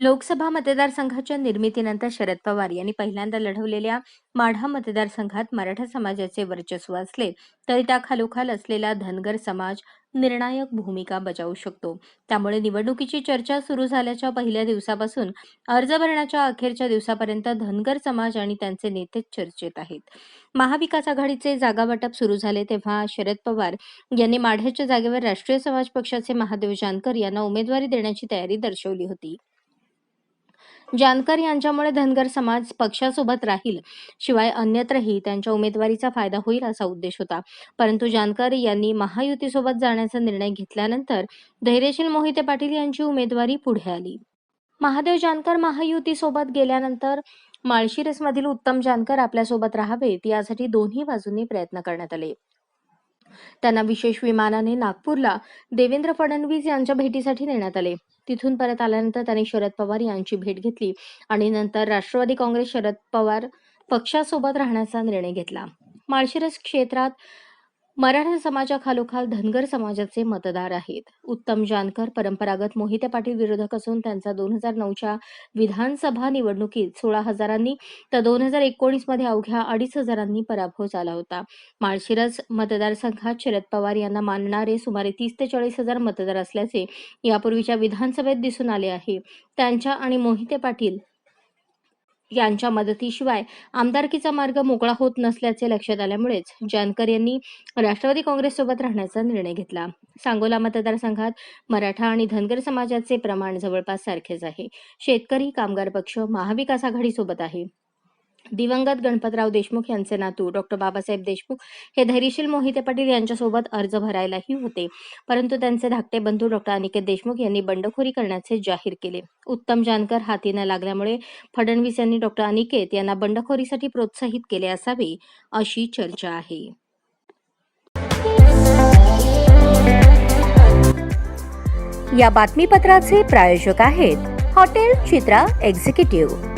लोकसभा मतदारसंघाच्या निर्मितीनंतर शरद पवार यांनी पहिल्यांदा लढवलेल्या माढा मतदारसंघात मराठा समाजाचे वर्चस्व असले तरी त्याखालोखाल असलेला धनगर समाज निर्णायक भूमिका बजावू शकतो. त्यामुळे निवडणुकीची चर्चा सुरू झाल्याच्या पहिल्या दिवसापासून अर्ज भरण्याच्या अखेरच्या दिवसापर्यंत धनगर समाज आणि त्यांचे नेते चर्चेत आहेत. महाविकास आघाडीचे जागावाटप सुरू झाले तेव्हा शरद पवार यांनी माढ्याच्या जागेवर राष्ट्रीय समाज पक्षाचे महादेव जानकर यांना उमेदवारी देण्याची तयारी दर्शवली होती. जानकर यांच्यामुळे धनगर समाज पक्षासोबत राहील. शिवाय अन्यत्रही त्यांच्या उमेदवारीचा फायदा होईल असा उद्देश होता. परंतु जानकर यांनी महायुतीसोबत जाण्याचा निर्णय घेतल्यानंतर धैर्यशील मोहिते पाटील यांची उमेदवारी पुढे आली. महादेव जानकर महायुतीसोबत गेल्यानंतर माळशिरसमधील उत्तम जानकर आपल्यासोबत राहावेत यासाठी दोन्ही बाजूंनी प्रयत्न करण्यात आले. त्यांना विशेष विमानाने नागपूरला देवेंद्र फडणवीस यांच्या भेटीसाठी नेण्यात आले. तिथून परत आल्यानंतर त्यांनी शरद पवार यांची भेट घेतली आणि नंतर राष्ट्रवादी काँग्रेस शरद पवार पक्षासोबत राहण्याचा निर्णय घेतला. माळशिरस क्षेत्रात मराठा समाजाखालोखाल धनगर समाजाचे मतदार आहेत. उत्तम जानकर परंपरागत मोहिते पाटील विरोधक असून त्यांचा दोन हजार नऊच्या विधानसभा निवडणुकीत सोळा हजारांनी तर दोन हजार एकोणीसमध्ये अवघ्या अडीच हजारांनी पराभव झाला होता. माळशिरस मतदारसंघात शरद पवार यांना मानणारे सुमारे तीस ते चाळीस हजार मतदार असल्याचे यापूर्वीच्या विधानसभेत दिसून आले आहे. त्यांच्या आणि मोहिते पाटील यांच्या मदतीशिवाय आमदारकीचा मार्ग मोकळा होत नसल्याचे लक्षात आल्यामुळेच जानकर यांनी राष्ट्रवादी काँग्रेससोबत राहण्याचा निर्णय घेतला. सांगोला मतदारसंघात मराठा आणि धनगर समाजाचे प्रमाण जवळपास सारखेच आहे. शेतकरी कामगार पक्ष महाविकास आघाडीसोबत आहे. दिवंगत गणपतराव देशमुख यांचे नातू डॉक्टर बाबासाहेब देशमुख हे धैर्यशील मोहिते पाटील यांच्यासोबत अर्ज भरायलाही होते. परंतु त्यांचे धाकटे बंधू डॉक्टर अनिकेत देशमुख यांनी बंडखोरी करण्याचे जाहीर केले. उत्तम जानकर हाती न लागल्यामुळे फडणवीस यांनी डॉक्टर अनिकेत यांना बंडखोरीसाठी प्रोत्साहित केले असावे अशी चर्चा आहे. या बातमीपत्राचे प्रायोजक आहेत हॉटेल चित्रा एक्झिक्युटिव्ह.